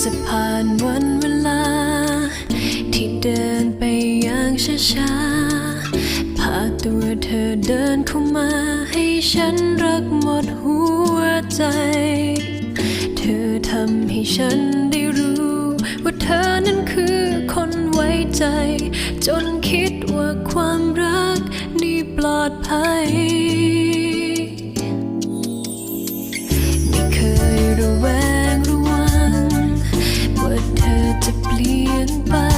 จะผ่านวันเวลา ที่เดินไปอย่างช้าๆพาตัวเธอเดินเข้ามา ให้ฉันรักหมดหัวใจ เธอทำให้ฉันได้รู้ ว่าเธอนั้นคือคนไว้ใจ จนคิดว่าความรักนี่ปลอดภัย จะเปลี่ยนไป